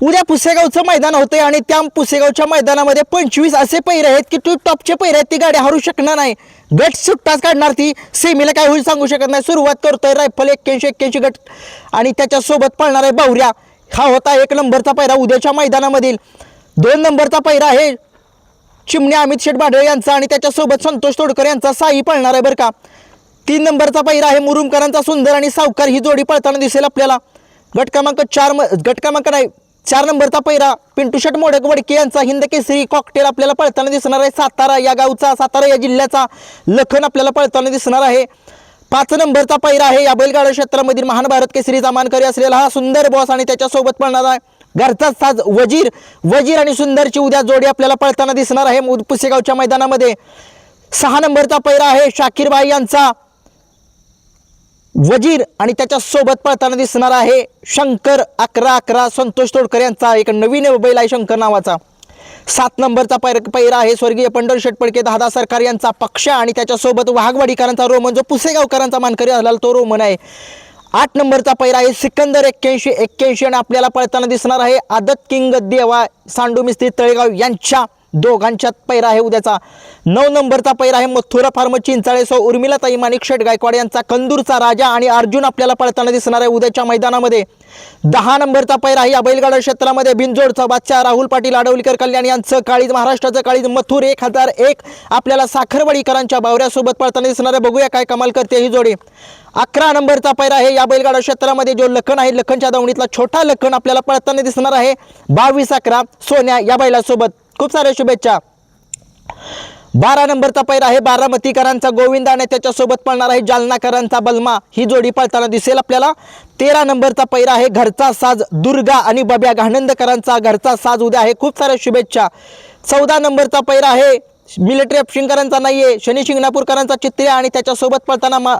उद्या पुसेगावचं मैदान होतंय आणि त्या पुसेगावच्या मैदानामध्ये पंचवीस असे पैरे आहेत की तू टॉपचे पैरे आहेत ती गाडी हरू शकणार नाही. गट सुट्टाच काढणार ती. सेमीला काय होईल सांगू शकत नाही. सुरुवात करतोय रायफल एक्क्याऐंशी एक्क्याऐंशी गट. आणि त्याच्यासोबत पळणार आहे बावऱ्या. हा होता एक नंबरचा पैरा उद्याच्या मैदानामधील. दोन नंबरचा पैरा आहे चिमण्या अमित शेठ बाडळे यांचा आणि त्याच्यासोबत संतोष तोडकर यांचा. साई पळणार आहे बरं का. तीन नंबरचा पैरा आहे मुरुमकरांचा सुंदर आणि सावकार. ही जोडी पळताना दिसेल आपल्याला. गट क्रमांक चार म गट क्रमांक नाही चार नंबरचा पहिरा पिंटू शेट मोडक वडके यांचा हिंद केसरी कॉकटेल आपल्याला पळताना दिसणार आहे. सातारा या गावचा सातारा या जिल्ह्याचा लखन आपल्याला पळताना दिसणार आहे. पाच नंबरचा पहिरा आहे. या बैलगाडा क्षेत्रामधील महान भारत केसरीचा मानकरी असलेला हा सुंदर बॉस आणि त्याच्यासोबत पळणार आहे. घरचा साज वजीर वजीर आणि सुंदरची उद्या जोडी आपल्याला पळताना दिसणार आहे. मुद- पुसेगावच्या मैदानामध्ये सहा नंबरचा पैरा आहे. शाकीरबाई यांचा वजीर आणि त्याच्या सोबत पळताना दिसणार आहे शंकर अकरा अकरा संतोष तोडकर यांचा एक नवीन बैल आहे शंकर नावाचा. सात नंबरचा पैर पैरा आहे स्वर्गीय पंढर शेटपडके दादा सरकार यांचा पक्ष आणि त्याच्यासोबत वाघवाडीकरांचा रोमन जो पुसेगावकरांचा मानकरी असलेला तो रोमन आहे. आठ नंबरचा पैरा आहे सिकंदर एक्क्याऐंशी एक्क्याऐंशी आणि आपल्याला पळताना दिसणार आहे आदत किंग देवा सांडू मिस्त्री तळेगाव यांच्या. दोघांच्यात पैरा आहे उद्याचा. नऊ नंबरचा पैरा आहे मथुरा फार्म चिंचाळे सो उर्मिला ताई माणिक शेठ गायकवाड यांचा. कंदूरचा राजा आणि अर्जुन आपल्याला पळताना दिसणार आहे उद्याच्या मैदानामध्ये. दहा नंबरचा पैरा आहे या बैलगाडा क्षेत्रामध्ये. बिंजोडचा बादशाह राहुल पाटील आडवलीकर कल्याण यांचं काळीज महाराष्ट्राचं काळीज मथुर एक हजार एक. आपल्याला साखरवडीकरांच्या बावऱ्यासोबत पळताना दिसणार आहे. बघूया काय कमाल करते ही जोडी. अकरा नंबरचा पैरा आहे या बैलगाडा क्षेत्रामध्ये. जो लखन आहे लखनच्या दावणीतला छोटा लखन आपल्याला पळताना दिसणार आहे. बावीस अकरा सोन्या या बैलासोबत. खूप साऱ्या शुभेच्छा. बारा नंबरचा पैरा आहे बारामतीकरांचा गोविंद आणि त्याच्यासोबत पळणार आहे जालनाकरांचा बलमा. ही जोडी पळताना दिसेल आपल्याला. तेरा नंबरचा पैरा आहे घरचा साज दुर्गा आणि बब्या घाणंदकरांचा घरचा साज उद्या आहे. खूप साऱ्या शुभेच्छा. चौदा नंबरचा पैरा आहे मिलिटरी अफशिंकरांचा नाही आहे शनी शिंगणापूरकरांचा चित्रिया आणि त्याच्यासोबत पळताना मा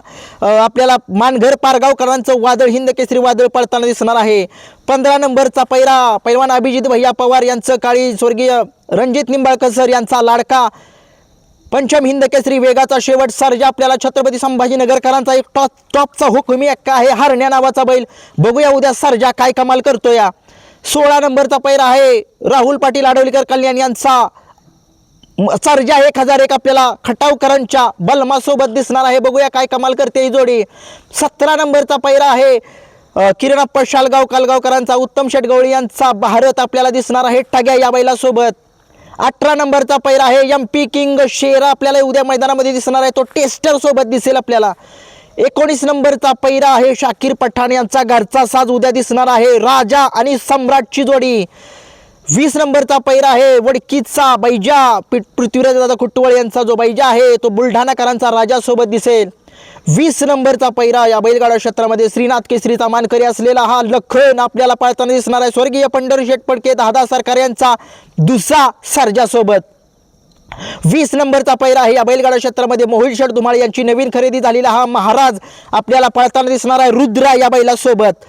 आपल्याला मानघर पारगावकरांचं वादळ हिंद केसरी वादळ पळताना दिसणार आहे. पंधरा नंबरचा पैरा पैलवान अभिजित भैया पवार यांचं काळी स्वर्गीय रणजित निंबाळकर सर यांचा लाडका. पंचम हिंद केसरी वेगाचा शेवट सर्जा आपल्याला छत्रपती संभाजीनगरकरांचा एक टॉप टॉपचा हुकुमी अक्का आहे हरण्या नावाचा बैल. बघूया उद्या सर्जा काय कमाल करतो या सोळा नंबरचा पैरा आहे राहुल पाटील आडवलीकर कल्याण यांचा. सर्जा एक हजार एक आपल्याला खटावकरांच्या बलमासोबत दिसणार आहे बघूया काय कमाल करते ही जोडी. सतरा नंबरचा पैरा आहे. अ, किरणाप्पा शालगाव कालगावकरांचा उत्तम शेटगवळी यांचा भारत आपल्याला दिसणार आहे टग्या या बैलासोबत. अठरा नंबरचा पैरा आहे. एम पी किंग शेरा आपल्याला उद्या मैदानामध्ये दिसणार आहे. तो टेस्टर सोबत दिसेल आपल्याला. एकोणीस नंबरचा पैरा आहे. शाकीर पठाण यांचा घरचा साज उद्या दिसणार आहे. राजा आणि सम्राटची जोडी. वीस नंबरचा पैरा आहे. वडकीचा बैजा. पि- पृथ्वीराज दादा कुट्टुवळ यांचा जो बैजा आहे तो बुलढाणाकरांचा राजासोबत दिसेल. वीस नंबरचा पैरा या बैलगाडा क्षेत्रामध्ये श्रीनाथ केसरीचा मानकरी असलेला हा लखन आपल्याला पाळताना दिसणार आहे. स्वर्गीय पंढर शेटपडके दादा सरकार यांचा दुसरा सरजासोबत. वीस नंबरचा पैरा आहे. या बैलगाडा क्षेत्रामध्ये मोहिल शेठ धुमाळ यांची नवीन खरेदी झालेला हा महाराज आपल्याला पळताना दिसणार आहे. रुद्रा या बैलासोबत.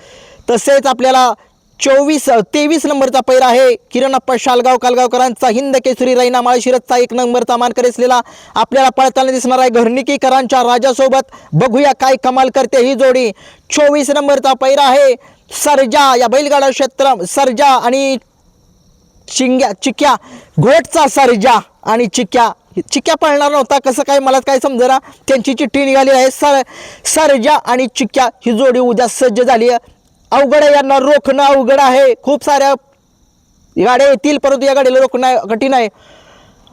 तसेच आपल्याला चोवीस तेवीस नंबरचा पैरा आहे. किरणप्पा शालगाव कालगावकरांचा हिंद केसरी रैना माळशिरसचा एक नंबरचा मानकर असलेला आपल्याला पळताना दिसणार आहे घरणिकीकरांच्या राजासोबत. बघूया काय कमाल करते ही जोडी. चोवीस नंबरचा पैरा आहे. सर्जा या बैलगाडा क्षेत्र सर्जा आणि चिंग्या चिक्या घोटचा सर्जा आणि चिक्या. चिक्या पळणार नव्हता कसं काय मला काय समजेना त्यांची चिठ्ठी निघाली आहे. सर सर्जा आणि चिक्या ही जोडी उद्या सज्ज झाली आहे. अवघड आहे यांना रोखणं अवघड आहे. खूप साऱ्या गाड्या येतील परंतु या गाडीला रोखणं कठीण आहे.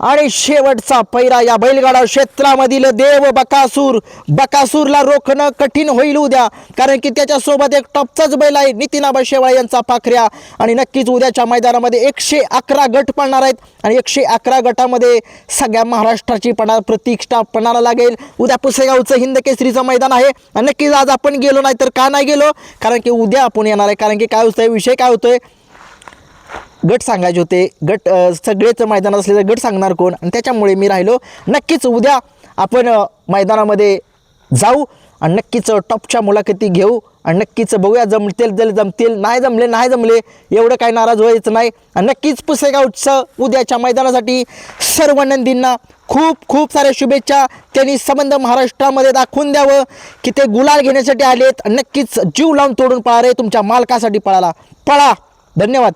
आणि शेवटचा पैरा या बैलगाडा क्षेत्रामधील देव बकासूर. बकासूरला रोखणं कठीण होईल उद्या कारण की त्याच्यासोबत एक टॉपचाच बैल आहे नितीनाबा शेवाळे यांचा पाखऱ्या. आणि नक्कीच उद्याच्या मैदानामध्ये एकशे अकरा गट पडणार आहेत. आणि एकशे अकरा गटामध्ये सगळ्या महाराष्ट्राची पणा प्रतिष्ठा पणाला लागेल. उद्या पुसेगावचं हिंद केसरीचं मैदान आहे. आणि नक्कीच आज आपण गेलो नाही तर का नाही गेलो? कारण की उद्या आपण येणार आहे. कारण की काय होतंय? विषय काय होतोय? गट सांगायचे होते. गट सगळेच मैदानात असलेले गट सांगणार कोण? आणि त्याच्यामुळे मी राहिलो. नक्कीच उद्या आपण मैदानामध्ये जाऊ आणि नक्कीच टॉपच्या मुलाखती घेऊ आणि नक्कीच बघूया जमतील जर जमतील नाही जमले नाही जमले एवढं काय नाराज व्हायचं नाही. आणि नक्कीच पुसेगावचं उद्याच्या मैदानासाठी सर्व नंदींना खूप खूप साऱ्या शुभेच्छा. त्यांनी संबंध महाराष्ट्रामध्ये दाखवून द्यावं की ते गुलाल घेण्यासाठी आलेत. नक्कीच जीव लावून तोडून पळा रे तुमच्या मालकासाठी पळाला. पळा. धन्यवाद.